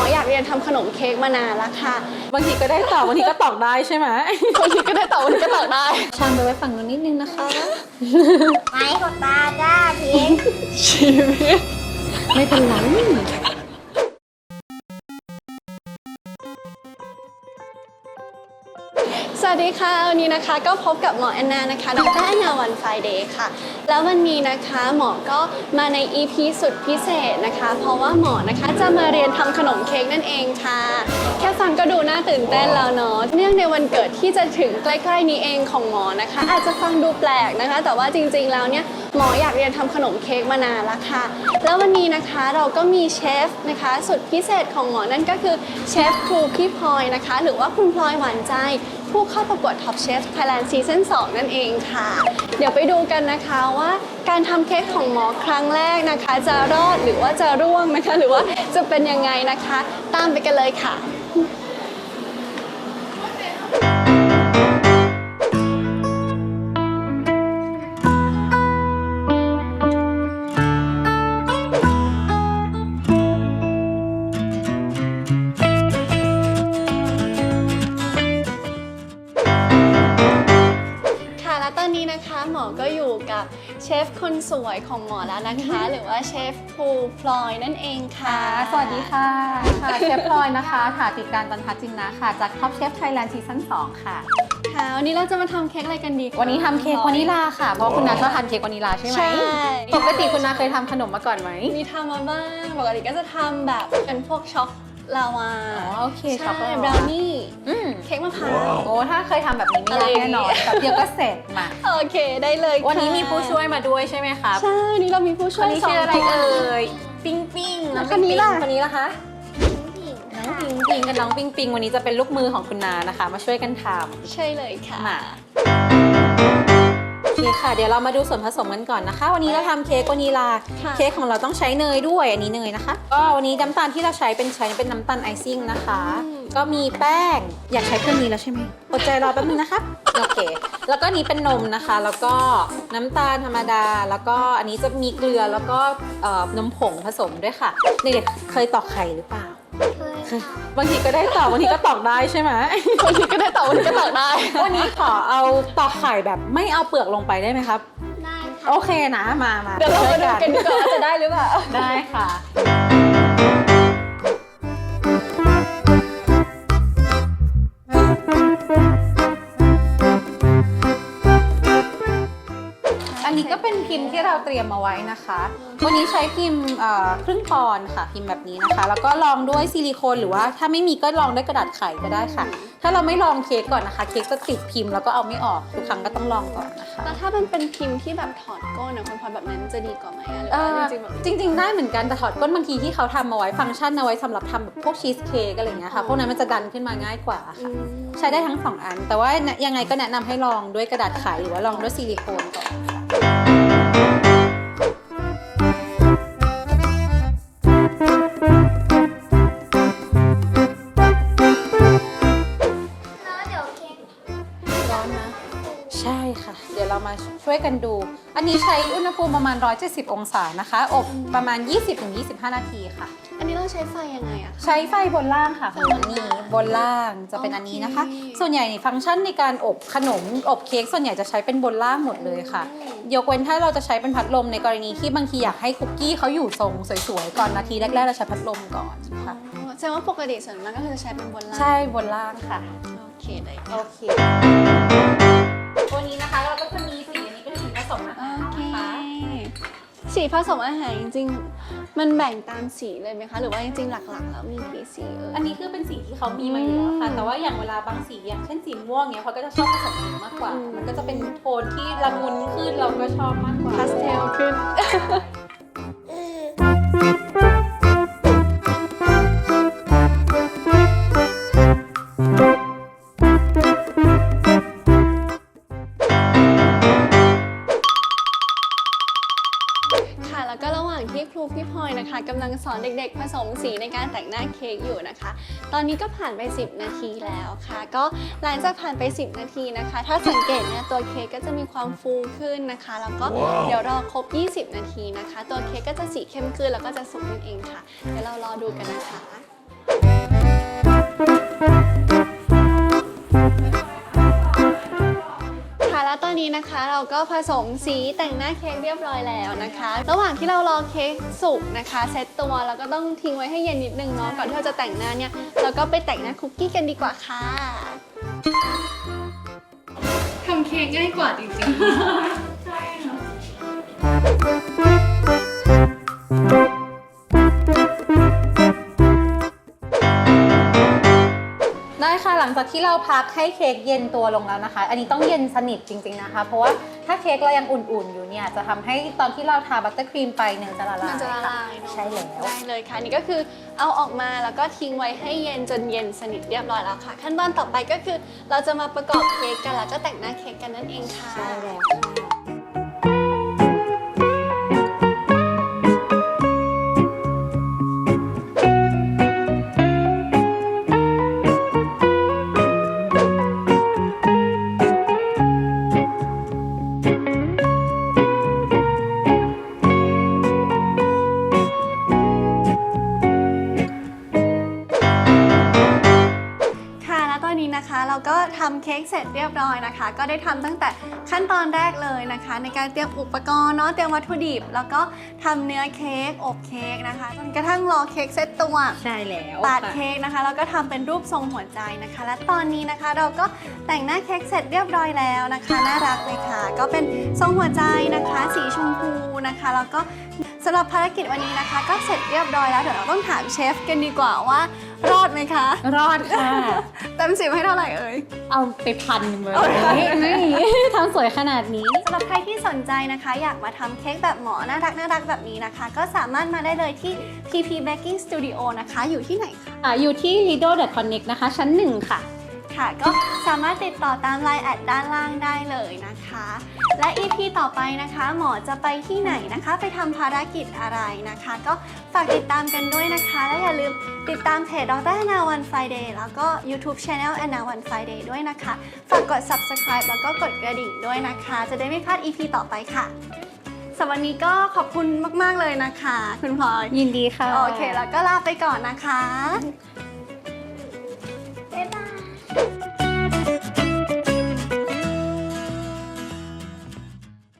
ออยากเรียนทำขนมเค้กมานานแล้วค่ะ บางทีก็ได้ตอบบางทีก็ตอกได้ใช่ไหมบางทีก็ได้ตอบวันนี้ก็ตอบได้ชามไปไว้ฝั่งนู้นนิดนึงนะคะไม้ขนตาจ้าทิ้งชีวิตไม่เป็นไร สวัสดีค่ะ วันนี้นะคะก็พบกับหมอแอนนานะคะ ดรแอนนาวันไฟเดย์ค่ะ แล้ววันนี้นะคะหมอก็มาใน EP สุดพิเศษนะคะ เพราะว่าหมอนะคะจะมาเรียนทำขนมเค้กนั่นเองค่ะ แค่ฟังก็ดูน่าตื่นเต้นแล้วเนาะ เนื่องในวันเกิดที่จะถึงใกล้ๆนี้เองของหมอนะคะ อาจจะฟังดูแปลกนะคะ แต่ว่าจริงๆแล้วเนี่ยหมออยากเรียนทำขนมเค้กมานานแล้วค่ะ แล้ววันนี้นะคะเราก็มีเชฟนะคะ สุดพิเศษของหมอนั่นก็คือเชฟครูพี่พลอยนะคะ หรือว่าคุณพลอยหวานใจ ผู้เข้าประกวด Top Chef Thailand Season 2 นั่นเองค่ะ เดี๋ยวไปดูกันนะคะว่าการทำเค้กของหมอครั้งแรกนะคะ จะรอดหรือว่าจะร่วงนะคะ หรือว่าจะเป็นยังไงนะคะ ตามไปกันเลยค่ะค่ะ สวยของหมอแล้วนะคะ หรือว่าเชฟภูพลอยนั่นเองค่ะค่ะสวัสดีค่ะ ค่ะเชฟพลอยนะคะถาติการตันทัศจินนะค่ะ จาก Top Chef Thailand Season 2ค่ะ ค่ะ วันนี้เราจะมาทำเค้กอะไรกันดีคะวันนี้ทำเค้กวานิลาค่ะ เพราะคุณนาชอบทานเค้กวานิลาใช่ไหมใช่ ปกติคุณนาเคยทำขนมมาก่อนไหม มีทำมาบ้าง ปกติก็จะทำแบบเป็นพวกช็อก ลาวาอ๋อโอเคช็ใช่อกโกแลต บราวนี่อืมเค้กมะพร้าว โอ้ถ้าเคยทำแบบนี้ไม่อะไรยากอย่างงี้แน่นอนแบบเดียวก็เสร็จมา โอเคได้เลยค่ะวันนี้มีผู้ช่วยมาด้วยใช่ไหมครับใช่วันนี้เรามีผู้ช่ควยนนี้สงชื่ออะไรคน เอ่ยปิงปิงแล้วคนนี้ล่ะ คนนี้ล่ะคะผิงน้องปิงปิงกับน้องปิงปิงวันนี้จะเป็นลูกมือของคุณนานะคะ มาช่วยกันทำใช่เลยค่ะมาโอ เคค่ะ เดี๋ยวเรามาดูส่วนผสมกันก่อนนะคะ วันนี้เราทำเค้กวานิลา ค่ะ เค้กของเราต้องใช้เนยด้วย อันนี้เนยนะคะ ก็วันนี้น้ำตาลที่เราใช้เป็นใช้เป็นน้ำตาลไอซิ่งนะคะ ก็มีแป้ง อยากใช้เครื่องนี้แล้วใช่ไหมอดใจรอแป๊บนึงนะคะ โอเค แล้วก็นี้เป็นนมนะคะ แล้วก็น้ำตาลธรรมดา แล้วก็อันนี้จะมีเกลือแล้วก็เอ่อนมผงผสมด้วยค่ะ เด็กๆเคยตอกไข่หรือเปล่าเคย บางทีก็ได้ตอกบางทีก็ตอกได้ใช่ไหมวันนี้ก็ได้ตอบวันนี้ก็ตอบได้ วันนี้ขอเอาตอกไข่แบบไม่เอาเปลือกลงไปได้ไหมครับ ได้ค่ะ โอเคนะมามาเดี๋ยวเรามาดูกันดีกว่าว่าจะได้หรือเปล่า ได้ค่ะ อันนี้ก็เป็นพิมพ์ที่เราเตรียมมาไว้นะคะ วันนี้ใช้พิมพ์ครึ่งปอนค่ะ พิมพ์แบบนี้นะคะ แล้วก็ลองด้วยซิลิโคนหรือว่าถ้าไม่มีก็ลองด้วยกระดาษไขก็ได้ค่ะ ถ้าเราไม่ลองเค้กก่อนนะคะ เค้กจะติดพิมพ์แล้วก็เอาไม่ออกทุกครั้งก็ต้องลองก่อนนะคะ แล้วถ้ามันเป็นพิมพ์ที่แบบถอดก้นอะคุณพลอยแบบนั้นจะดีกว่าไหมอะหรือเอ่ว่าอจริงๆแบบจริง ๆ ได้เหมือนกันแต่ถอดก้นบางทีที่เขาทำมาไว้ฟังก์ชันเอาไว้สำหรับทำแบบพวกชีสเค้กอะไรอย่างเงี้ยค่ะพวกนั้นมันจะดันขึ้นมาง่ายกว่าอืค่ะมใช้ได้ทั้งสองอัน แต่ว่ายังไงก็แนะนำให้ลองด้วยกระดาษไขหรือว่าลองด้วยซิลิโคนก่อน ร้อนนะ ใช่ค่ะ เดี๋ยวเรามาช่วยกันดู อันนี้ใช้อุณหภูมิประมาณ 170 องศานะคะ อบประมาณ 20-25 นาทีค่ะ อันนี้เราใช้ไฟยังไงอะคะ ใช้ไฟบนล่างค่ะของอันนี้บนล่างจะเป็นอันนี้นะคะ โอเค ส่วนใหญ่ฟังก์ชันในการอบขนม อบเค้กส่วนใหญ่จะใช้เป็นบนล่างหมดเลยค่ะ ยกเว้นถ้าเราจะใช้เป็นพัดลมในกรณีที่บางทีอยากให้คุกกี้เขาอยู่ทรงสวยๆก่อนนาทีแรกๆเราใช้พัดลมก่อนค่ะ อ๋อแสดงว่าปกติส่วนมากก็คือจะใช้เป็นบนล่างใช่บนล่างค่ะ โอเคเลยโอเค ตัวนี้นะคะเราก็จะมีสีอันนี้เป็นสีผสมอาโอหารเคนะคะสีผสมอาหารจริงๆ มันแบ่งตามสีเลยไหมคะ หรือว่าจริงๆ หลักๆ แล้วมีกี่สีเอออันนี้คือเป็นสีที่เขามีมาอยู่แล้วค่ะ อืมแต่ว่าอย่างเวลาบางสีอย่างเช่นสีม่วงเนี้ยเขาก็จะชอบผสมสีมากกว่า อืม มันก็จะเป็นโทนที่ละมุนขึ้นเราก็ชอบมากกว่าพาสเทลขึ้นค่ะ สอนเด็กๆ ผสมสีในการแต่งหน้าเค้กอยู่นะคะ ตอนนี้ก็ผ่านไป 10 นาทีแล้วค่ะ ก็หลังจากผ่านไป 10 นาทีนะคะ ถ้าสังเกตเนี่ยตัวเค้กก็จะมีความฟูขึ้นนะคะ แล้วก็เดี๋ยวรอครบ 20 นาทีนะคะ ตัวเค้กก็จะสีเข้มขึ้นแล้วก็จะสุกนั่นเองค่ะ เดี๋ยวเรารอดูกันนะคะ นะคะ เราก็ผสมสีแต่งหน้าเค้กเรียบร้อยแล้วนะคะ ระหว่างที่เรารอเค้กสุกนะคะเซตตัวแล้วก็ต้องทิ้งไว้ให้เย็นนิดนึงเนาะก่อนที่เราจะแต่งหน้าเนี่ยเราก็ไปแต่งหน้าคุกกี้กันดีกว่าค่ะทำเค้กง่ายกว่าจริงๆได้ค่ะ หลังจากที่เราพักให้เค้กเย็นตัวลงแล้วนะคะ อันนี้ต้องเย็นสนิทจริงๆนะคะ เพราะว่าถ้าเค้กเรายังอุ่นๆอยู่เนี่ยจะทำให้ตอนที่เราทาบัตเตอร์ครีมไปเนี่ยจะละลายมันจะละค่ะลายเนอะใช่แล้วได้เลยค่ะนี่ก็คือเอาออกมาแล้วก็ทิ้งไว้ให้เย็นจนเย็นสนิทเรียบร้อยแล้วค่ะ ขั้นตอนต่อไปก็คือเราจะมาประกอบเค้กกันแล้วก็แต่งหน้าเค้กกันนั่นเองค่ะใช่แล้ว เราก็ทำเค้กเสร็จเรียบร้อยนะคะ ก็ได้ทำตั้งแต่ขั้นตอนแรกเลยนะคะ ในการเตรียมอุปกรณ์เนาะเตรียมวัตถุดิบ แล้วก็ทำเนื้อเค้กอบเค้กนะคะจนกระทั่งรอเค้กเซตตัวใช่แล้วตัดค่ะเค้กนะคะแล้วก็ทำเป็นรูปทรงหัวใจนะคะ และตอนนี้นะคะเราก็แต่งหน้าเค้กเสร็จเรียบร้อยแล้วนะคะ น่ารักเลยค่ะ ก็เป็นทรงหัวใจนะคะ สีชมพูนะคะ แล้วก็สำหรับภารกิจวันนี้นะคะ ก็เสร็จเรียบร้อยแล้วเดี๋ยวเราต้องถามเชฟกันดีกว่าว่ารอดไหมคะ รอดค่ะ เต็มสิบให้เท่าไหร่เอ่ย เอาไปพันหนึ่งเลยเอาไปพัน นี่ทำสวยขนาดนี้ สำหรับใครที่สนใจนะคะ อยากมาทำเค้กแบบหมอน่ารักน่ารักแบบนี้นะคะ ก็สามารถมาได้เลยที่ PP Baking Studio นะคะ อยู่ที่ไหนคะ อ่าอยู่ที่ Lido Connect นะคะ ชั้นหนึ่งค่ะ ค่ะ ก็สามารถติดต่อตามไลน์แอดด้านล่างได้เลยนะคะ และ EP ต่อไปนะคะ หมอจะไปที่ไหนนะคะ ไปทำภารกิจอะไรนะคะ ก็ฝากติดตามกันด้วยนะคะ และอย่าลืมติดตามเพจดรนาวันไฟเดย์แล้วก็ YouTube Channel แอนนาวันไฟเดย์ด้วยนะคะ ฝากกด subscribe แล้วก็กดกระดิ่งด้วยนะคะ จะได้ไม่พลาด EP ต่อไปค่ะสำหรับวันนี้ก็ขอบคุณมาก ๆ เลยนะคะ คุณพลอยยินดีค่ะ โอเค แล้วก็ลาไปก่อนนะคะส